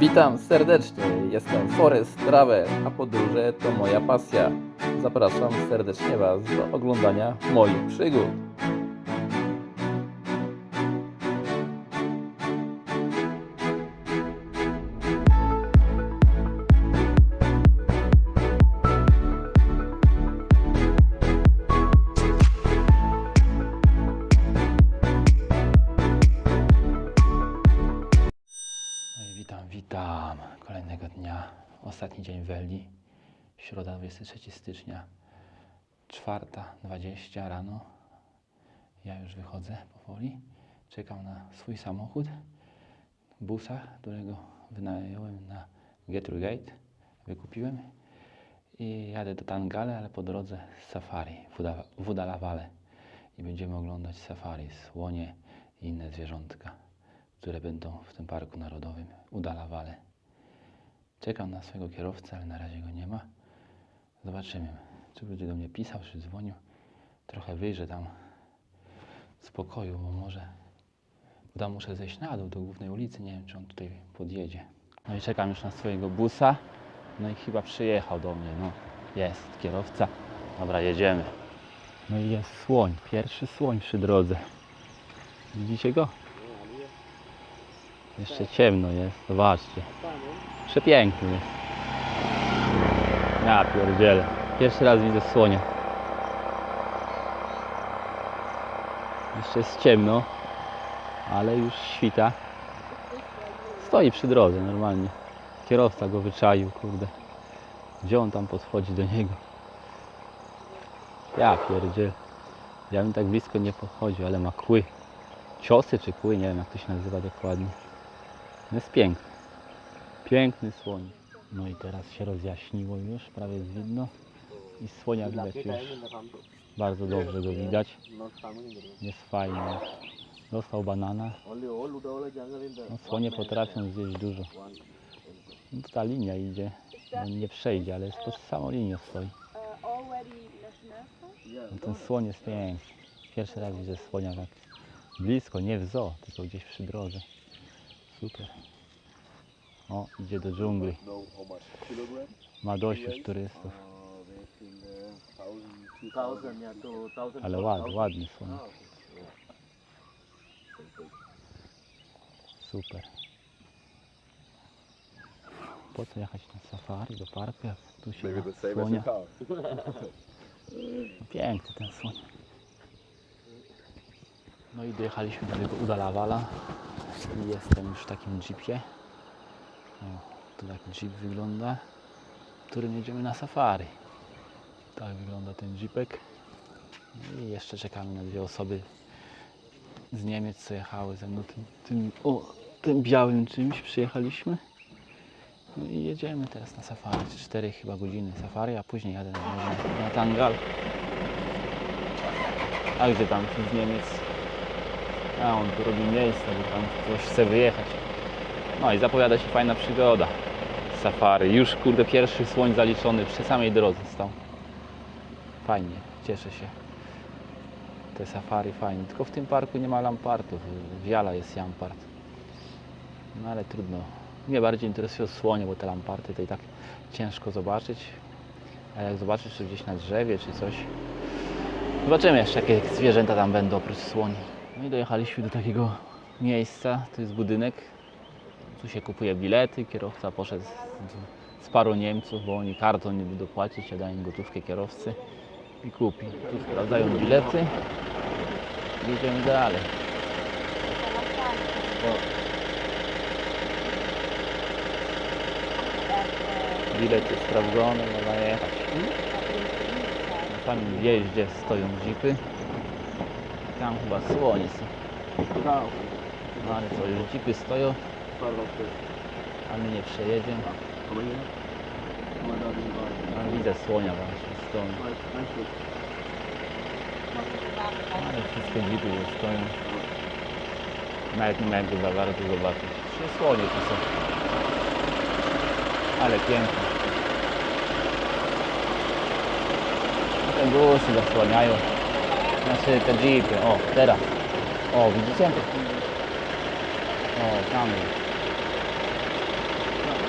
Witam serdecznie, jestem Forest Travel, a podróże to moja pasja. Zapraszam serdecznie Was do oglądania moich przygód. 23 stycznia, 4.20 rano. Ja już wychodzę powoli, czekam na swój samochód, busa, którego wynająłem na Geturgate, wykupiłem i jadę do Tangale, ale po drodze safari w Udalawale i będziemy oglądać safari, słonie i inne zwierzątka które będą w tym parku narodowym Udalawale. Czekam na swojego kierowcę, ale na razie go nie ma. Zobaczymy, czy będzie do mnie pisał, czy dzwonił. Trochę wyjrzę tam z pokoju, bo może uda muszę zejść na dół do głównej ulicy. Nie wiem, czy on tutaj podjedzie. No i czekam już na swojego busa. No i chyba przyjechał do mnie. No, jest kierowca. Dobra, jedziemy. No i jest słoń, pierwszy słoń przy drodze. Widzicie go? Jeszcze ciemno jest, zobaczcie. Przepiękny jest. Ja pierdzielę. Pierwszy raz widzę słonia. Jeszcze jest ciemno, ale już świta. Stoi przy drodze normalnie. Kierowca go wyczaił, kurde. Gdzie on tam podchodzi do niego? Ja pierdzielę. Ja bym tak blisko nie podchodził, ale ma kły. Ciosy czy kły, nie wiem jak to się nazywa dokładnie. No Jest piękny. Piękny słoń. No i teraz się rozjaśniło już, prawie jest widno. I słonia widać już. Bardzo dobrze go widać. Jest fajny. Dostał banana. No słonie potrafią zjeść dużo. No ta linia idzie. On nie przejdzie, ale jest pod samą linią stoi. No ten słoń jest piękny. Pierwszy raz widzę słonia tak blisko, nie w zoo, tylko gdzieś przy drodze. Super. O, idzie do dżungli. Ma dość już turystów. Ale ładny, ładny słoń. Super. Po co jechać na safari do parku, jak tu się ma słonia? car. Piękny ten słoń. No i dojechaliśmy do tego Udalawala i jestem już w takim jeepie. O, tu taki jeep wygląda, którym jedziemy na safari. Tak wygląda ten jeepek. No I jeszcze czekamy na dwie osoby z Niemiec, co jechały ze mną tym, tym, o, tym białym czymś. Przyjechaliśmy. No i jedziemy teraz na safari. Cztery chyba godziny safari, a później jadę na, na, na Tangal. A gdzie tam z Niemiec? A on tu robi miejsce, bo tam ktoś chce wyjechać. No i zapowiada się fajna przygoda. Safari. Już kurde pierwszy słoń zaliczony przy samej drodze stał. Fajnie, cieszę się. Te safari fajnie. Tylko w tym parku nie ma lampartów. Wiala jest jampart. No ale trudno. Mnie bardziej interesują słonie, bo te lamparty to i tak ciężko zobaczyć. A jak zobaczysz czy gdzieś na drzewie czy coś, Zobaczymy jeszcze, jakie zwierzęta tam będą oprócz słoni. No i dojechaliśmy do takiego miejsca, to jest budynek. Tu się kupuje bilety, kierowca poszedł z, z paru Niemców, bo oni kartą nie będą płacić, ja daję im gotówkę kierowcy i kupi. Tu sprawdzają bilety jedziemy dalej. Bilet jest sprawdzony, można jechać. Na samym wjeździe stoją jeepy. Tam chyba słonie są. No ale co, jeepy stoją, a my nie przejedziemy. No, widzę słonia właśnie stoją. Ale wszystkie jeepy już stoją. Nawet nie miałem go za bardzo zobaczyć. Trzy słonie tu są. Ale piękne. No Te busy zasłaniają. Znaczy te jeepy. O, teraz. O, widzicie? O, tam jest.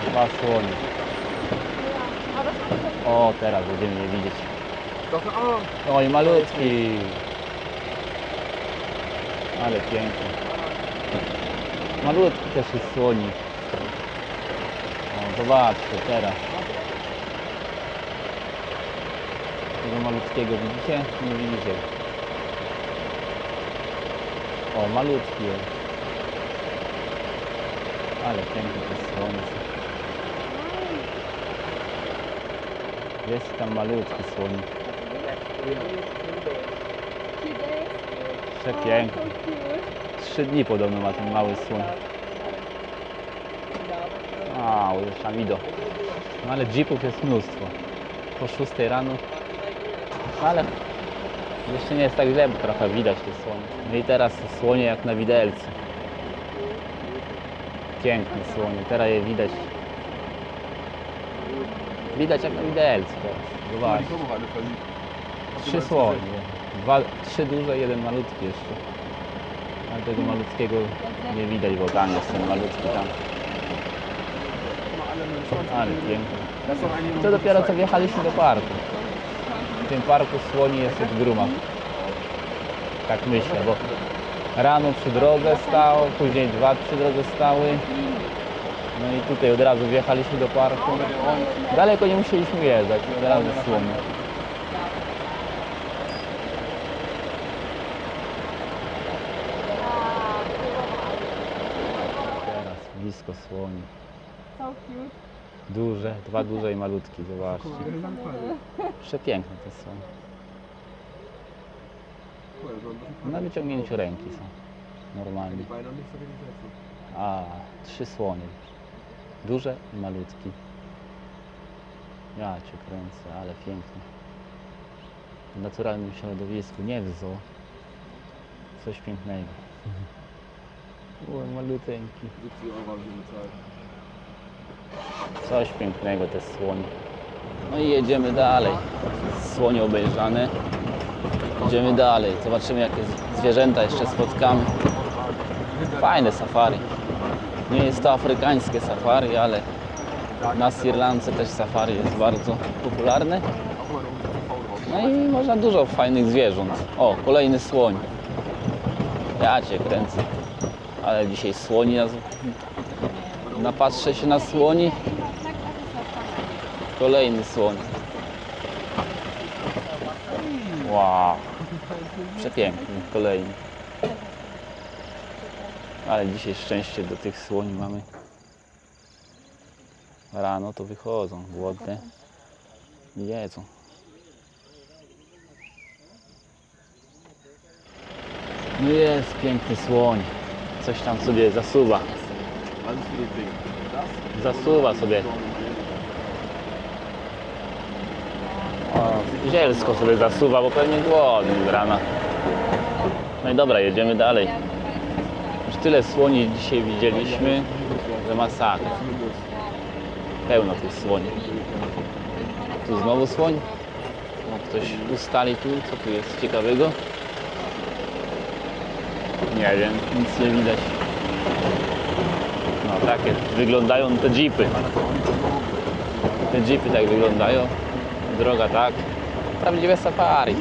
Dwa słonie. O, teraz będziemy je widzieć. Trochę, o! Oj, malutki. Ale piękny. Malutki też jest słonik. O, zobaczcie teraz. Tego malutkiego widzicie? Nie widzicie. O, malutki jest. Ale piękny to jest słońce. Jest tam malutki słonik. Przepiękny. Trzy dni podobno ma ten mały słoń. A, już tam idą. No ale jeepów jest mnóstwo. Po 6 rano. No ale jeszcze nie jest tak źle, bo trochę widać te słonie. No i teraz słonie jak na widelcu. Piękne słonie, teraz je widać. Widać jak na widelcu teraz. Zobacz. Trzy słonie. Dwa, trzy duże, jeden malutki jeszcze. Ale tego malutkiego nie widać, bo tam jest ten malutki tam. Ale I to dopiero co wjechaliśmy do parku. W tym parku słoni jest od gruma. Tak myślę, bo rano przy drodze stało, później dwa przy drodze stały. No i tutaj od razu wjechaliśmy do parku. Daleko nie musieliśmy jeżdżać, od razu słonie. Teraz blisko słoni. Duże, dwa duże i malutki, zobaczcie. Przepiękne te są. Na wyciągnięciu ręki są. Normalnie. A, trzy słonie. Duże i malutki. Ja cię kręcę, ale pięknie. W naturalnym środowisku, nie w zoo. Coś pięknego. O, maluteńki. 70 Euro habe ich ihm bezahlt. Coś pięknego te słonie. No i jedziemy dalej. Słonie obejrzane. Idziemy dalej. Zobaczymy jakie zwierzęta jeszcze spotkamy. Fajne safari. Nie jest to afrykańskie safari, ale na Sri Lance też safari jest bardzo popularne. No i można dużo fajnych zwierząt. O, kolejny słoń. Ja cię kręcę. Ale dzisiaj słoni nas... Napatrzę się na słoni. Kolejny słoń. Wow. Przepiękny, kolejny. Ale dzisiaj szczęście do tych słoni mamy. Rano to wychodzą, głodne. Jedzą. No jest piękny słoń. Coś tam sobie zasuwa. Zasuwa sobie. O, zielsko sobie zasuwa, bo pewnie głodny z rana. No i dobra, jedziemy dalej. Tyle słoni dzisiaj widzieliśmy, że masakra. Pełno tych słoni. Tu znowu słoń. O, ktoś ustali tu, co tu jest ciekawego? Nie wiem, nic nie widać. No takie wyglądają te jeepy. Te jeepy tak wyglądają. Droga tak. Prawdziwe safari.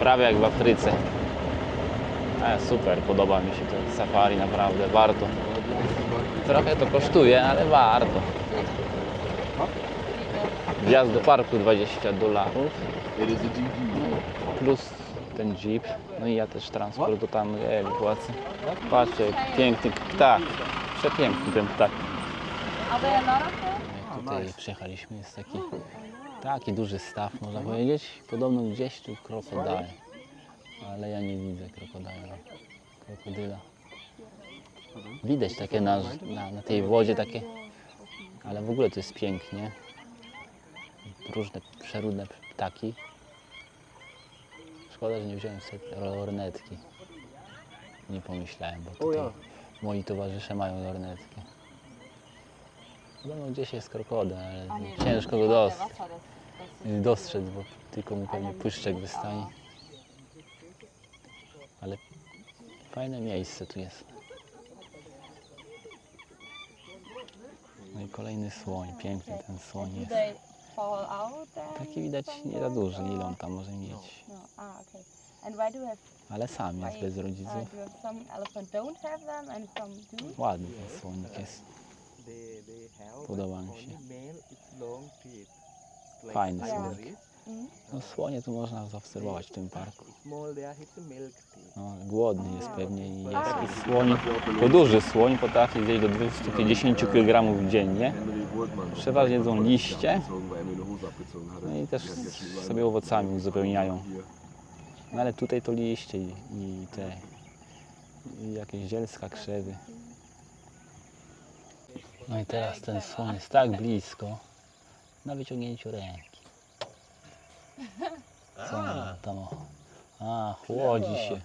Prawie jak w Afryce. E, super, podoba mi się to safari, naprawdę warto. Trochę to kosztuje, ale warto. Wjazd do parku 20 dolarów plus ten jeep. No i ja też transport do tam płacę. Patrzcie, piękny ptak. Przepiękny ten ptak. Them? Tutaj przyjechaliśmy, jest taki, taki duży staw, można powiedzieć. Podobno gdzieś tu krokodyle, ale ja nie widzę krokodyla. krokodyla. Widać takie na, na, na tej wodzie takie, ale w ogóle to jest pięknie. Różne przeróżne ptaki. Szkoda, że nie wziąłem sobie lornetki. Nie pomyślałem, bo tutaj moi towarzysze mają lornetki. Podobno gdzieś jest krokodyl, ale ciężko go dos dostrzec, bo tylko mu pewnie pyszczek wystanie. Ale fajne miejsce tu jest. No i kolejny słoń, piękny ten słoń jest. Taki widać nie za duży, ile on tam może mieć. No. Have Ale sam jest bez rodziców. Ładny ten słonik jest. Podoba mi się. Fajny słonik. No słonie tu można zaobserwować w tym parku. No, głodny jest pewnie i jest taki słoń, to duży słoń potrafi zjeść do 250 kg dziennie. Przeważnie jedzą liście, no i też sobie owocami uzupełniają. No ale tutaj to liście i, i te i jakieś zielska krzewy. No i teraz ten słoń jest tak blisko, na wyciągnięciu ręki. Co tam? o? A, chłodzi się.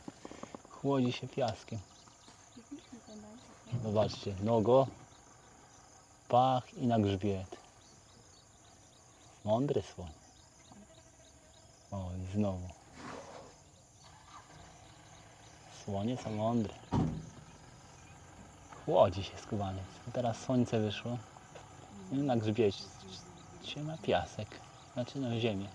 Chłodzi się piaskiem. Zobaczcie, nogo, pach i na grzbiet. Mądry słoń. O, i znowu. Słonie są mądre. Chłodzi się skubaniec. Teraz słońce wyszło. I na grzbiecie ma piasek. Znaczy na ziemię.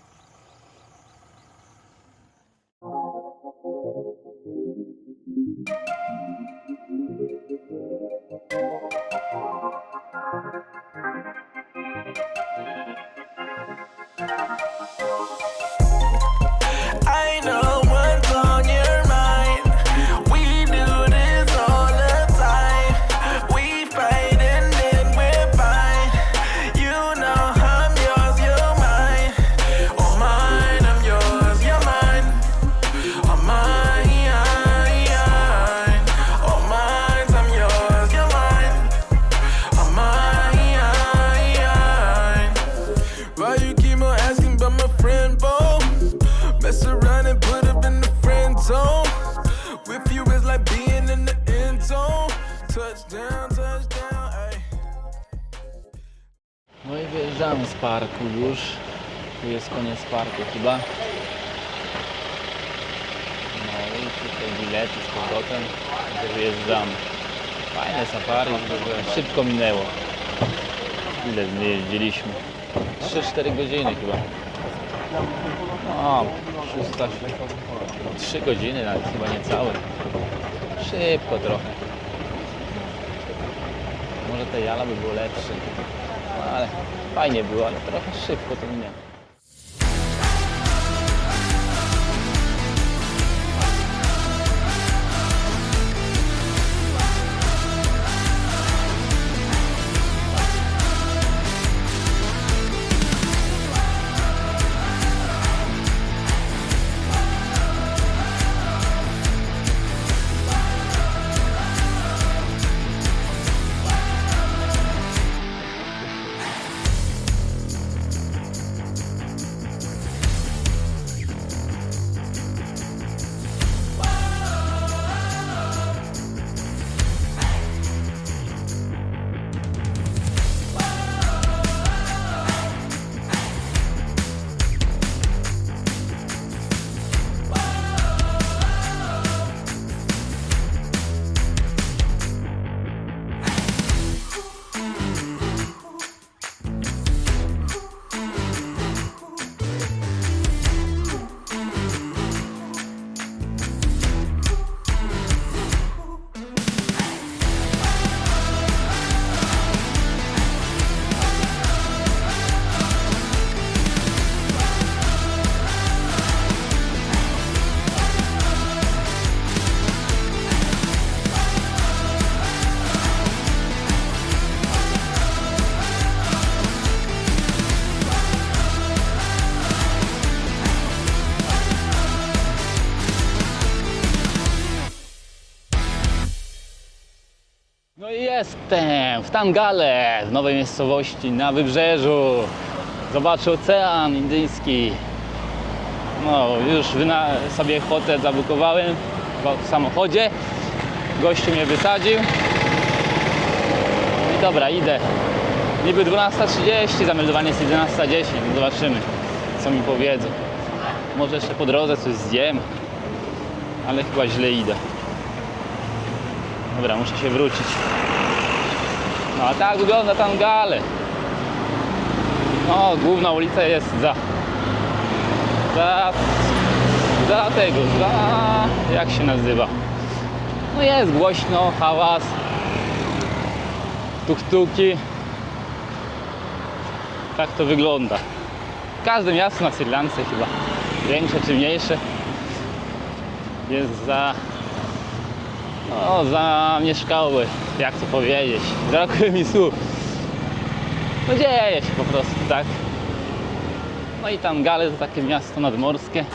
Wyjeżdżamy z parku już. Tu jest koniec parku chyba. No i tutaj bilety z powrotem. Gdzie wyjeżdżamy. Fajne safari, szybko minęło. Ile my jeździliśmy? 3-4 godziny chyba. No, 300, 3 godziny nawet chyba niecałe. Szybko trochę. Może te jala by było lepsze. No, ale fajnie było, ale trochę szybko to minęło. Jestem w Tangale, w nowej miejscowości na wybrzeżu. Zobaczę ocean indyjski. No, już sobie hotel zabukowałem w samochodzie. Gościu mnie wysadził. No I dobra, idę. Niby 12.30, zameldowanie jest 11.10. No zobaczymy, co mi powiedzą. Może jeszcze po drodze coś zjem, ale chyba źle idę. Dobra, muszę się wrócić. No a tak wygląda tam gale. No, główna ulica jest za... Za... Za tego, za... Jak się nazywa? No jest głośno, hałas. Tuktuki. Tak to wygląda. Każde miasto na Sri Lance chyba, większe czy mniejsze, jest za, no, zamieszkałe, jak to powiedzieć, brakuje mi słów. No dzieje się po prostu, tak. No i tam Gale to takie miasto nadmorskie.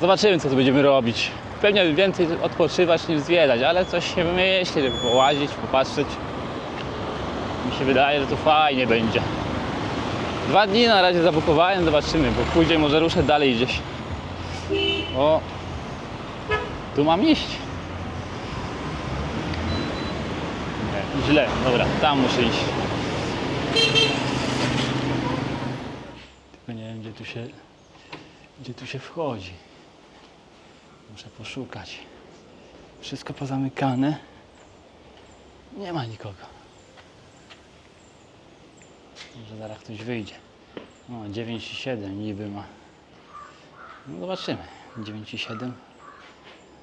Zobaczymy, co tu będziemy robić. Pewnie więcej odpoczywać niż zwiedzać, ale coś się wymyśli, żeby połazić, popatrzeć. Mi się wydaje, że to fajnie będzie. Dwa dni na razie zabukowałem, zobaczymy, bo później może ruszę dalej gdzieś. O, tu mam iść. Źle, dobra, tam muszę iść. Tylko nie wiem, gdzie tu się, gdzie tu się wchodzi. Muszę poszukać. Wszystko pozamykane. Nie ma nikogo. Może zaraz ktoś wyjdzie. No, 9,7 niby ma. No zobaczymy. 9,7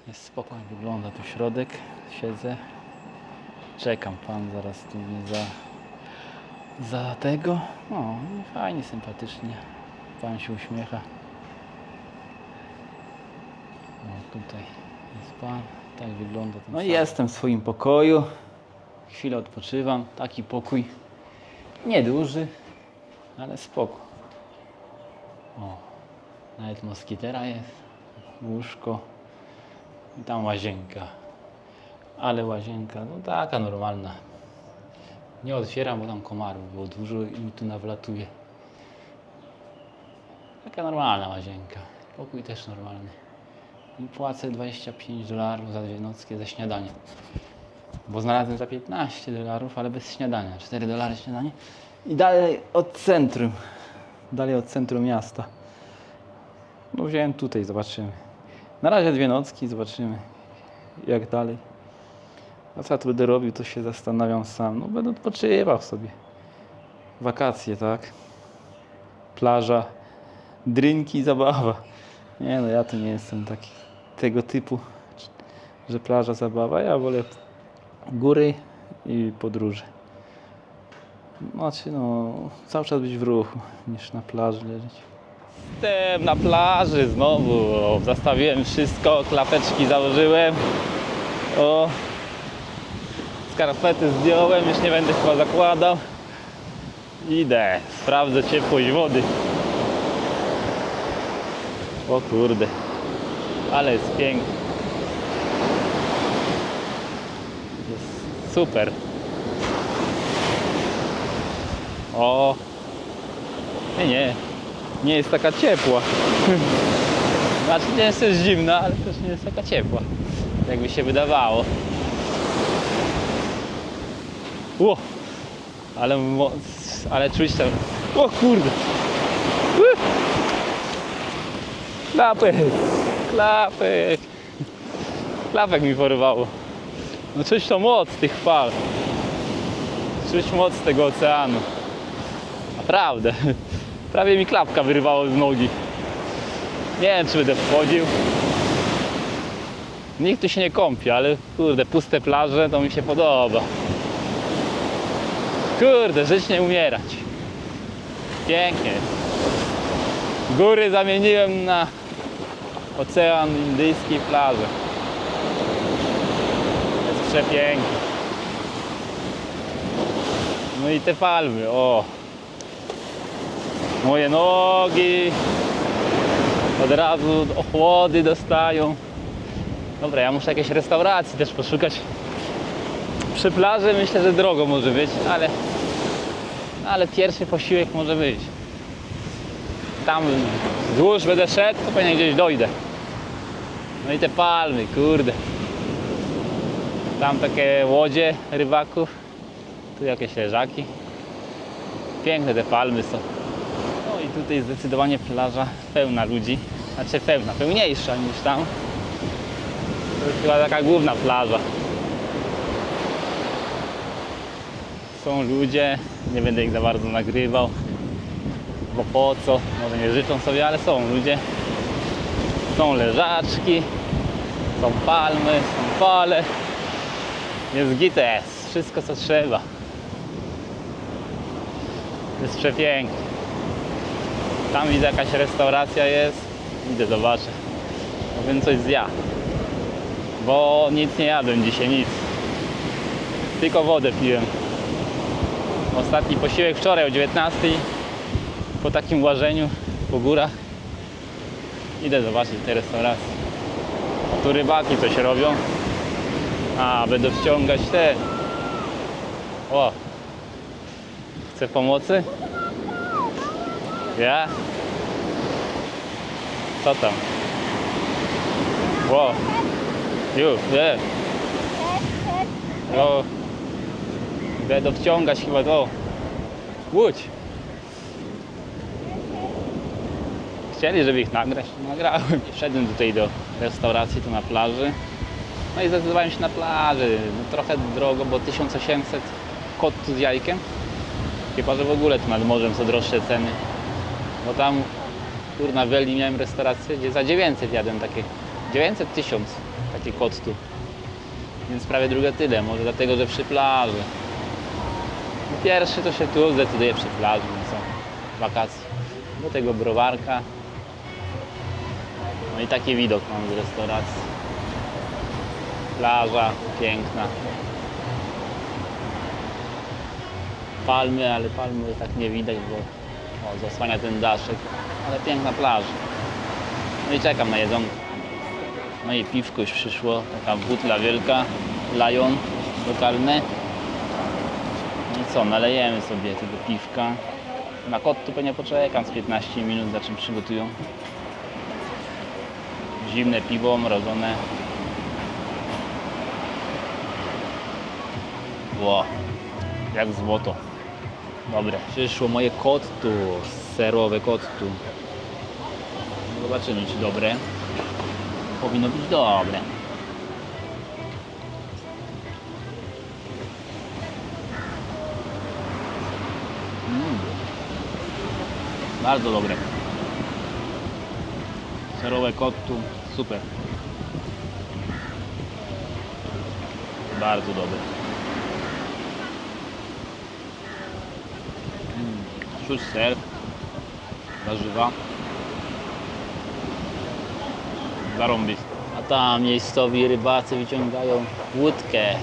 jest spokojnie, wygląda tu środek. Siedzę. Czekam, pan zaraz tu mnie za, za tego. No, fajnie, sympatycznie. Pan się uśmiecha. O, tutaj jest pan. Tak wygląda ten No i jestem w swoim pokoju. Chwilę odpoczywam. Taki pokój. Nieduży, ale spoko. O, nawet moskitera jest, łóżko i tam łazienka. Ale łazienka, no taka normalna. Nie otwieram, bo tam komarów było dużo i mi tu nawlatuje. Taka normalna łazienka. Pokój też normalny. I płacę 25 dolarów za dwie nocki za śniadanie. Bo znalazłem za 15 dolarów, ale bez śniadania. 4 dolary śniadanie. I dalej od centrum. Dalej od centrum miasta. No wziąłem tutaj, zobaczymy. Na razie dwie nocki, zobaczymy jak dalej. A co ja tu będę robił, to się zastanawiam sam. No będę odpoczywał sobie. Wakacje, tak? Plaża, drinki, zabawa. Nie no, ja to nie jestem taki tego typu, że plaża, zabawa. Ja wolę góry i podróże. Znaczy no, cały czas być w ruchu, niż na plaży leżeć. Jestem na plaży znowu, zastawiłem wszystko, klapeczki założyłem. O, skarpety zdjąłem, już nie będę chyba zakładał. Idę, sprawdzę ciepłość wody. O kurde, ale jest pięknie. Jest super. O, nie, nie, nie jest taka ciepła. Znaczy nie jest zimna, ale też nie jest taka ciepła, jakby się wydawało. Ło, ale moc, ale czuć tam, o kurde. Klapek, klapek. Klapek mi porwało. No czuć to moc tych fal. Czuć moc tego oceanu. Naprawdę. Prawie mi klapka wyrywało z nogi. Nie wiem, czy będę wchodził. Nikt tu się nie kąpi, ale kurde, puste plaże to mi się podoba. Kurde, żyć nie umierać. Pięknie. Góry zamieniłem na ocean indyjski plażę. Jest przepięknie. No i te palmy, o. Moje nogi od razu ochłody dostają. Dobra, ja muszę jakiejś restauracji też poszukać. Przy plaży myślę, że drogo może być, ale, ale pierwszy posiłek może być. Tam wzdłuż będę szedł, to pewnie gdzieś dojdę. No i te palmy, kurde. Tam takie łodzie rybaków. Tu jakieś leżaki. Piękne te palmy są. No i tutaj zdecydowanie plaża pełna ludzi. Znaczy pełna, pełniejsza niż tam. To jest chyba taka główna plaża. Są ludzie, nie będę ich za bardzo nagrywał, bo po co, może nie życzą sobie, ale są ludzie. Są leżaczki, są palmy, są pole. Jest gites, wszystko co trzeba. Jest przepięknie. Tam widzę jakaś restauracja jest. Idę zobaczę. Powiem coś zja. Bo nic nie jadłem dzisiaj, nic. Tylko wodę piłem. Ostatni posiłek wczoraj o 19 po takim łażeniu po górach. Idę zobaczyć te restauracje. Tu rybaki coś robią. A, będę wciągać te. O! Chce pomocy? Ja? Co tam? Wow. You, yeah. No. Będę wciągać chyba to. Łódź. Chcieli, żeby ich nagrać, nagrałem. Wszedłem tutaj do restauracji, tu na plaży. No i zdecydowałem się na plaży. No, trochę drogo, bo 1800 kot z jajkiem. Chyba, że w ogóle tu nad morzem są droższe ceny. Bo tam, kurna, w Welli miałem restaurację, gdzie za 900 jadłem takie. 900 1000 taki kot tu. Więc prawie drugie tyle, może dlatego, że przy plaży. Pierwszy to się tu zdecyduje przy plaży, no są wakacje. Do tego browarka. No i taki widok mam z restauracji. Plaża piękna. Palmy, ale palmy tak nie widać, bo o, zasłania ten daszek. Ale piękna plaża. No i czekam na jedzonko. No i piwko już przyszło, taka butla wielka, Lion lokalne. I co, nalejemy sobie tego piwka. Na kot tu pewnie poczekam z 15 minut, za czym przygotują. Zimne piwo, mrożone. Ło, jak złoto. Dobre. Przyszło moje kottu, serowe kottu. Zobaczymy czy dobre. Powinno być dobre. Bardzo dobre. Serowe kottu, super. Bardzo dobre. Mm. Czuć ser, warzywa. Zarąbiste. A tam miejscowi rybacy wyciągają łódkę.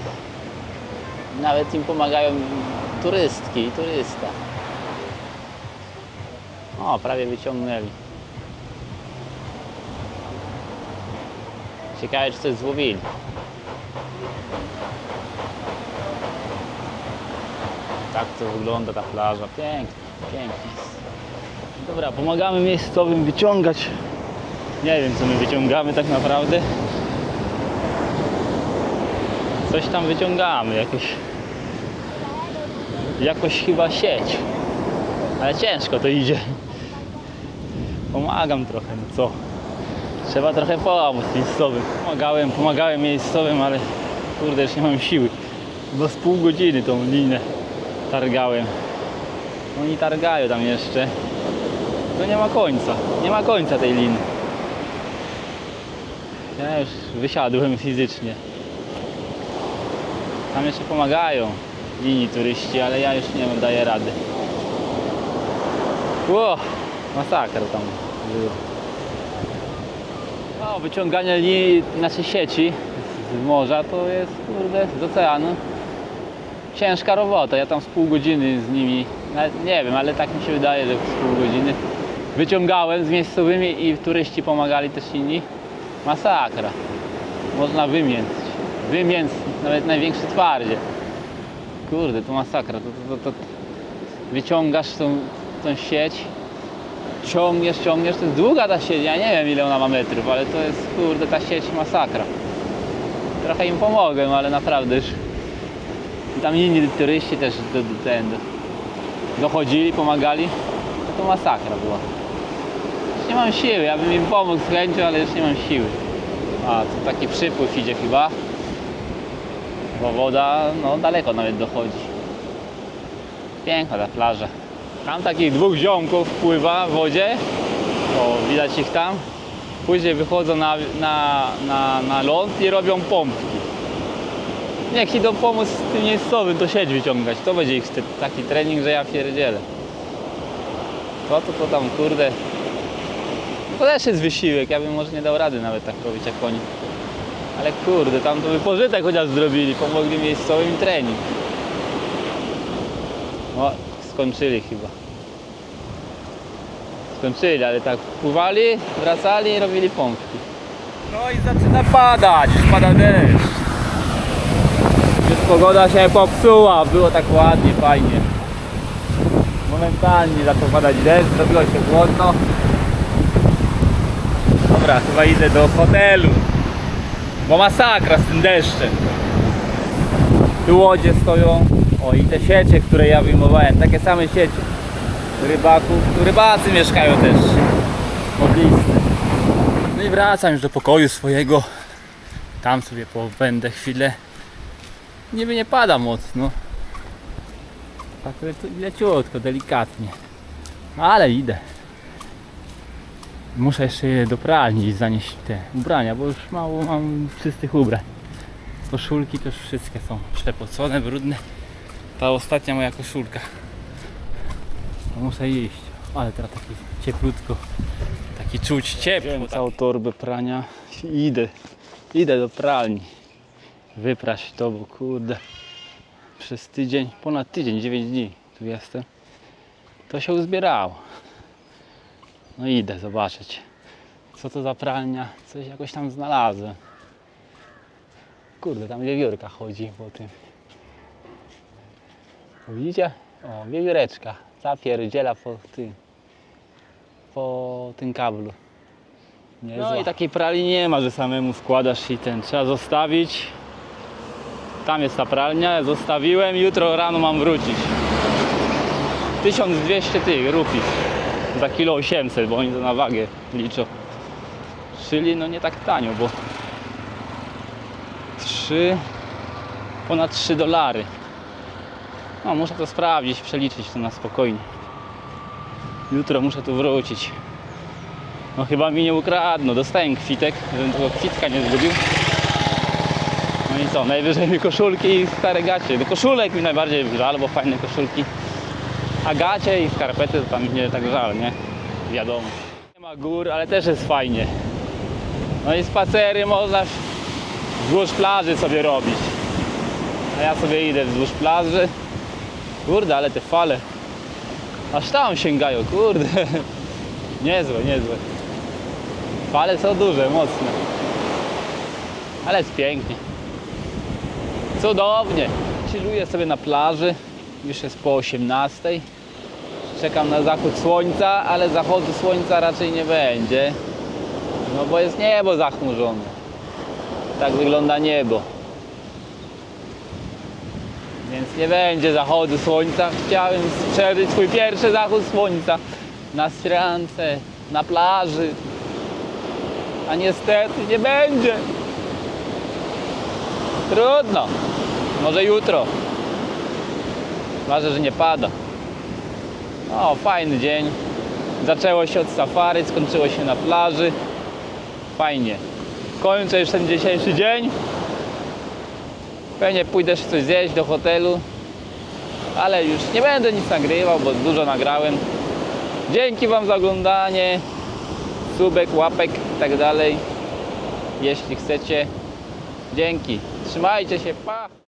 Nawet im pomagają turystki i turysta. O, prawie wyciągnęli. Ciekawe, czy coś złowili. Tak to wygląda ta plaża. Pięknie, pięknie. Dobra, pomagamy miejscowym wyciągać. Nie wiem, co my wyciągamy tak naprawdę. Coś tam wyciągamy, jakoś. Jakoś chyba sieć. Ale ciężko to idzie. Pomagam trochę, no co? Trzeba trochę pomóc miejscowym. Pomagałem, pomagałem miejscowym, ale kurde, już nie mam siły. Bo z pół godziny tą linę targałem. Oni targają tam jeszcze. To nie ma końca. Nie ma końca tej liny. Ja już wysiadłem fizycznie. Tam jeszcze pomagają inni turyści, ale ja już nie daję rady. Ło, masakra tam było. No, wyciąganie linii, znaczy sieci z morza to jest, kurde, z oceanu. Ciężka robota, ja tam z pół godziny z nimi, nie wiem, ale tak mi się wydaje, że z pół godziny wyciągałem z miejscowymi i turyści pomagali też inni. Masakra. Można wymięć. Wymięc, nawet największy twardzie. Kurde, to masakra. To, to, to, to wyciągasz tą, tą sieć, ciągniesz, ciągniesz. To jest długa ta sieć, ja nie wiem ile ona ma metrów, ale to jest, kurde, ta sieć masakra. Trochę im pomogłem, ale naprawdę już. Tam inni turyści też do, do, ten, do, dochodzili, pomagali. To, to masakra była. Już nie mam siły, ja bym im pomógł z chęcią, ale już nie mam siły. A, tu taki przypływ idzie chyba. Bo woda, no daleko nawet dochodzi. Piękna ta plaża. Tam takich dwóch ziomków pływa w wodzie. O, widać ich tam. Później wychodzą na, na, na, na ląd i robią pompki. Niech idą pomóc tym miejscowym to sieć wyciągać. To będzie ich taki trening, że ja pierdzielę. To to, to tam kurde. To też jest wysiłek. Ja bym może nie dał rady nawet tak robić jak oni. Ale kurde, tam to by pożytek chociaż zrobili, pomogli miejscowym trening. O, skończyli chyba. Skończyli, ale tak pływali, wracali i robili pompki. No i zaczyna padać, pada deszcz. Już pogoda się popsuła, było tak ładnie, fajnie. Momentalnie zaczął padać deszcz, zrobiło się chłodno. Dobra, chyba idę do hotelu. Bo masakra z tym deszczem. Tu łodzie stoją. O i te siecie, które ja wyjmowałem, takie same siecie. Rybaków, rybacy mieszkają też. Pobliscy. No i wracam już do pokoju swojego. Tam sobie pobędę chwilę. Niby nie pada mocno. Tak le- leciutko, delikatnie. No ale idę. Muszę jeszcze je do pralni zanieść te ubrania, bo już mało mam czystych ubrań. Koszulki też wszystkie są przepocone, brudne. Ta ostatnia moja koszulka. No muszę iść. Ale teraz taki cieplutko. Taki czuć ciepło. Wziąłem całą torbę prania i idę. Idę do pralni. Wyprać to, bo kurde. Przez tydzień, ponad tydzień, 9 dni tu jestem. To się uzbierało. No idę zobaczyć. Co to za pralnia? Coś jakoś tam znalazłem. Kurde, tam wiewiórka chodzi po tym. Widzicie? O, wiewióreczka. Zapierdziela po tym. Po tym kablu. No i takiej pralni nie ma, że samemu składasz i ten. Trzeba zostawić. Tam jest ta pralnia, zostawiłem, jutro rano mam wrócić. 1200 tych rupii za kilo 800, bo oni to na wagę liczą. Czyli no nie tak tanio, bo 3 ponad 3 dolary. No muszę to sprawdzić, przeliczyć to na spokojnie. Jutro muszę tu wrócić. No chyba mi nie ukradną, dostałem kwitek, żebym tego kwitka nie zgubił. No i co, najwyżej mi koszulki i stare gacie. Do koszulek mi najbardziej żal, bo fajne koszulki. A gacie i skarpety to tam nie tak żal, nie? Wiadomo. Nie ma gór, ale też jest fajnie. No i spacery można wzdłuż plaży sobie robić. A ja sobie idę wzdłuż plaży. Kurde, ale te fale. Aż tam sięgają, kurde. Niezłe, niezłe. Fale są duże, mocne. Ale jest pięknie. Cudownie. Chilluję sobie na plaży. Już jest po 18. Czekam na zachód słońca, ale zachodu słońca raczej nie będzie. No bo jest niebo zachmurzone. Tak wygląda niebo. Więc nie będzie zachodu słońca. Chciałem przeżyć swój pierwszy zachód słońca na strance, na plaży. A niestety nie będzie. Trudno. Może jutro. Ważne, że nie pada. O, fajny dzień. Zaczęło się od safari, skończyło się na plaży. Fajnie. Kończę już ten dzisiejszy dzień. Pewnie pójdę coś zjeść do hotelu. Ale już nie będę nic nagrywał, bo dużo nagrałem. Dzięki Wam za oglądanie. Subek, łapek i tak dalej. Jeśli chcecie. Dzięki. Trzymajcie się. Pa!